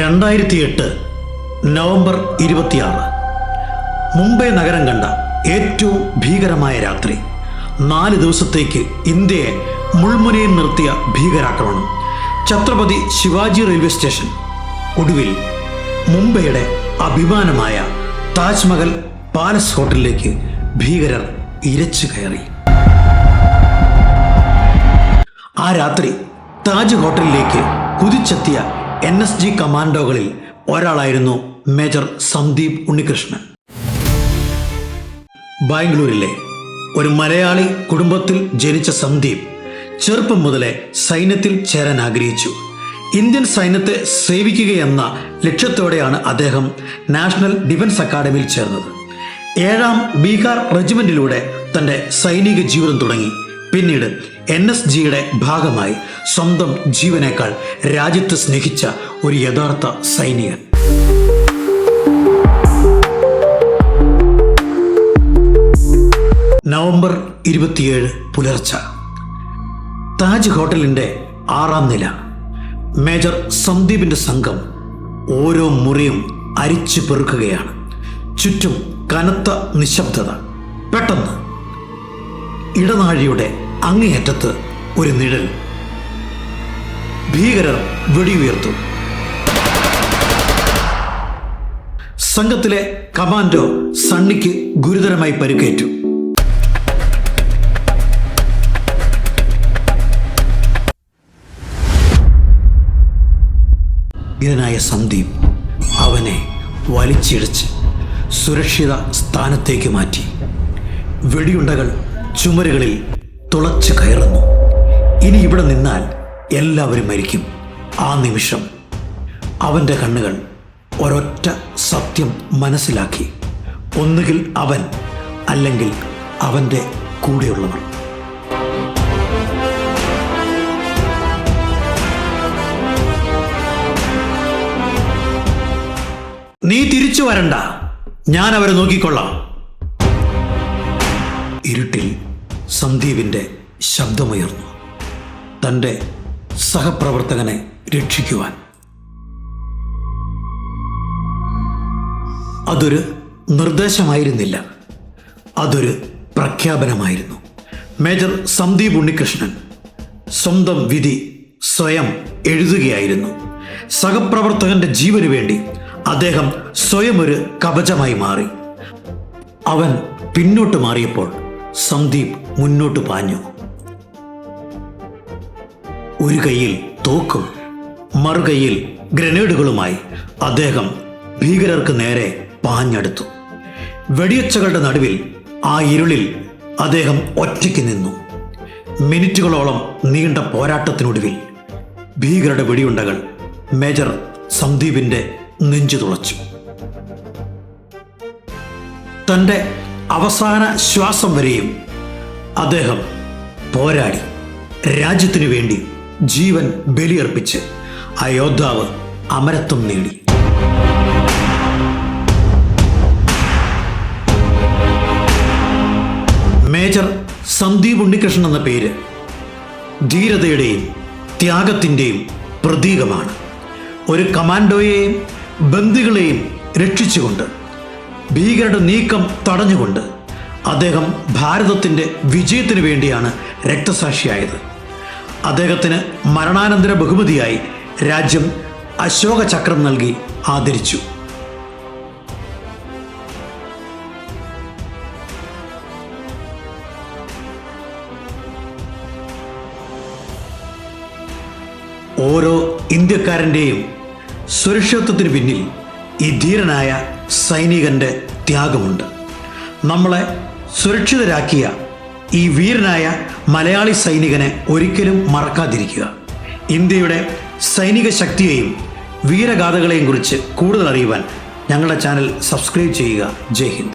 രണ്ടായിരത്തി എട്ട് നവംബർ ഇരുപത്തിയാറ്. മുംബൈ നഗരം കണ്ട ഏറ്റവും ഭീകരമായ രാത്രി. നാല് ദിവസത്തേക്ക് ഇന്ത്യയെ മുൾമുനയിൽ നിർത്തിയ ഭീകരാക്രമണം. Chhatrapati Shivaji railway station. ഒടുവിൽ മുംബൈയുടെ അഭിമാനമായ താജ്മഹൽ പാലസ് ഹോട്ടലിലേക്ക് ഭീകരർ ഇരച്ചു കയറി. ആ രാത്രി താജ് ഹോട്ടലിലേക്ക് കുതിച്ചെത്തിയ എൻ എസ് ജി കമാൻഡോകളിൽ ഒരാളായിരുന്നു മേജർ സന്ദീപ് ഉണ്ണികൃഷ്ണൻ. ബാംഗ്ലൂരിലെ ഒരു മലയാളി കുടുംബത്തിൽ ജനിച്ച സന്ദീപ് ചെറുപ്പം മുതലേ സൈന്യത്തിൽ ചേരാൻ ആഗ്രഹിച്ചു. ഇന്ത്യൻ സൈന്യത്തെ സേവിക്കുകയെന്ന ലക്ഷ്യത്തോടെയാണ് അദ്ദേഹം നാഷണൽ ഡിഫൻസ് അക്കാദമിയിൽ ചേർന്നത്. ഏഴാം ബീഹാർ റെജിമെന്റിലൂടെ തന്റെ സൈനിക ജീവിതം തുടങ്ങി. പിന്നീട് എൻ എസ് ജിയുടെ ഭാഗമായി സ്വന്തം ജീവനേക്കാൾ രാജ്യത്തെ സ്നേഹിച്ച ഒരു യഥാർത്ഥ സൈനികൻ. നവംബർ ഇരുപത്തിയേഴ് പുലർച്ച. താജ് ഹോട്ടലിന്റെ ആറാം നില. മേജർ സന്ദീപിന്റെ സംഘം ഓരോ മുറിയും അരിച്ചു പെറുക്കുകയാണ്. ചുറ്റും കനത്ത നിശബ്ദത. പെട്ടെന്ന് ഇടനാഴിയുടെ അങ്ങേയറ്റത്ത് ഒരു നിഴൽ. ഭീകരർ വെടിയുയർത്തു. സംഘത്തിലെ കമാൻഡോ സണ്ണിക്ക് ഗുരുതരമായി പരിക്കേറ്റു. ഇതിനായ സന്ദീപ് അവനെ വലിച്ചിഴച്ച് സുരക്ഷിത സ്ഥാനത്തേക്ക് മാറ്റി. വെടിയുണ്ടകൾ ചുമരുകളിൽ തുളച്ചു കയറുന്നു. ഇനി ഇവിടെ നിന്നാൽ എല്ലാവരും മരിക്കും. ആ നിമിഷം അവന്റെ കണ്ണുകൾ ഒരൊറ്റ സത്യം മനസ്സിലാക്കി. ഒന്നുകിൽ അവൻ അല്ലെങ്കിൽ അവന്റെ കൂടെയുള്ളവർ. നീ തിരിച്ചു വരണ്ട. ഞാൻ അവരെ നോക്കിക്കൊള്ളാം. ഇരുട്ടിൽ സന്ദീപിന്റെ ശബ്ദമുയർന്നു. തന്റെ സഹപ്രവർത്തകനെ രക്ഷിക്കുവാൻ. അതൊരു നിർദ്ദേശമായിരുന്നില്ല. അതൊരു പ്രഖ്യാപനമായിരുന്നു. മേജർ സന്ദീപ് ഉണ്ണികൃഷ്ണൻ സ്വന്തം വിധി സ്വയം എഴുതുകയായിരുന്നു. സഹപ്രവർത്തകന്റെ ജീവന് വേണ്ടി അദ്ദേഹം സ്വയം ഒരു കവചമായി മാറി. അവൻ പിന്നോട്ട് മാറിയപ്പോൾ സന്ദീപ് മുന്നോട്ട് പാഞ്ഞു. ഒരു കൈയിൽ തോക്കും മറുകൈയിൽ ഗ്രനേഡുകളുമായി അദ്ദേഹം ഭീകരർക്ക് നേരെ പാഞ്ഞെടുത്തു. വെടിയൊച്ചകളുടെ നടുവിൽ ആ ഇരുളിൽ അദ്ദേഹം ഒറ്റയ്ക്ക് നിന്നു. മിനിറ്റുകളോളം നീണ്ട പോരാട്ടത്തിനൊടുവിൽ ഭീകരരുടെ വെടിയുണ്ടകൾ മേജർ സന്ദീപിന്റെ നെഞ്ചു തുളച്ചു. തന്റെ അവസാന ശ്വാസം വരെയും അദ്ദേഹം പോരാടി. രാജ്യത്തിനു വേണ്ടി ജീവൻ ബലിയർപ്പിച്ച് ആ യോദ്ധാവ് അമരത്വം നേടി. മേജർ സന്ദീപ് ഉണ്ണികൃഷ്ണൻ എന്ന പേര് ധീരതയുടെയും ത്യാഗത്തിന്റെയും പ്രതീകമാണ്. ഒരു കമാൻഡോയെയും ബന്ദികളെയും രക്ഷിച്ചുകൊണ്ട് ഭീകരരുടെ നീക്കം തടഞ്ഞുകൊണ്ട് അദ്ദേഹം ഭാരതത്തിന്റെ വിജയത്തിനു വേണ്ടിയാണ് രക്തസാക്ഷിയായത്. അദ്ദേഹത്തിന് മരണാനന്തര ബഹുമതിയായി രാജ്യം അശോക ചക്രം നൽകി ആദരിച്ചു. ഓരോ ഇന്ത്യക്കാരന്റെയും സുരക്ഷിതത്വത്തിന് പിന്നിൽ ഈ ധീരനായ സൈനികന്റെ ത്യാഗമുണ്ട്. നമ്മളെ സുരക്ഷിതരാക്കിയ ഈ വീരനായ മലയാളി സൈനികനെ ഒരിക്കലും മറക്കാതിരിക്കുക. ഇന്ത്യയുടെ സൈനിക ശക്തിയെയും വീരഗാഥകളെയും കുറിച്ച് കൂടുതൽ അറിയുവാൻ ഞങ്ങളുടെ ചാനൽ സബ്സ്ക്രൈബ് ചെയ്യുക. ജയ് ഹിന്ദ്.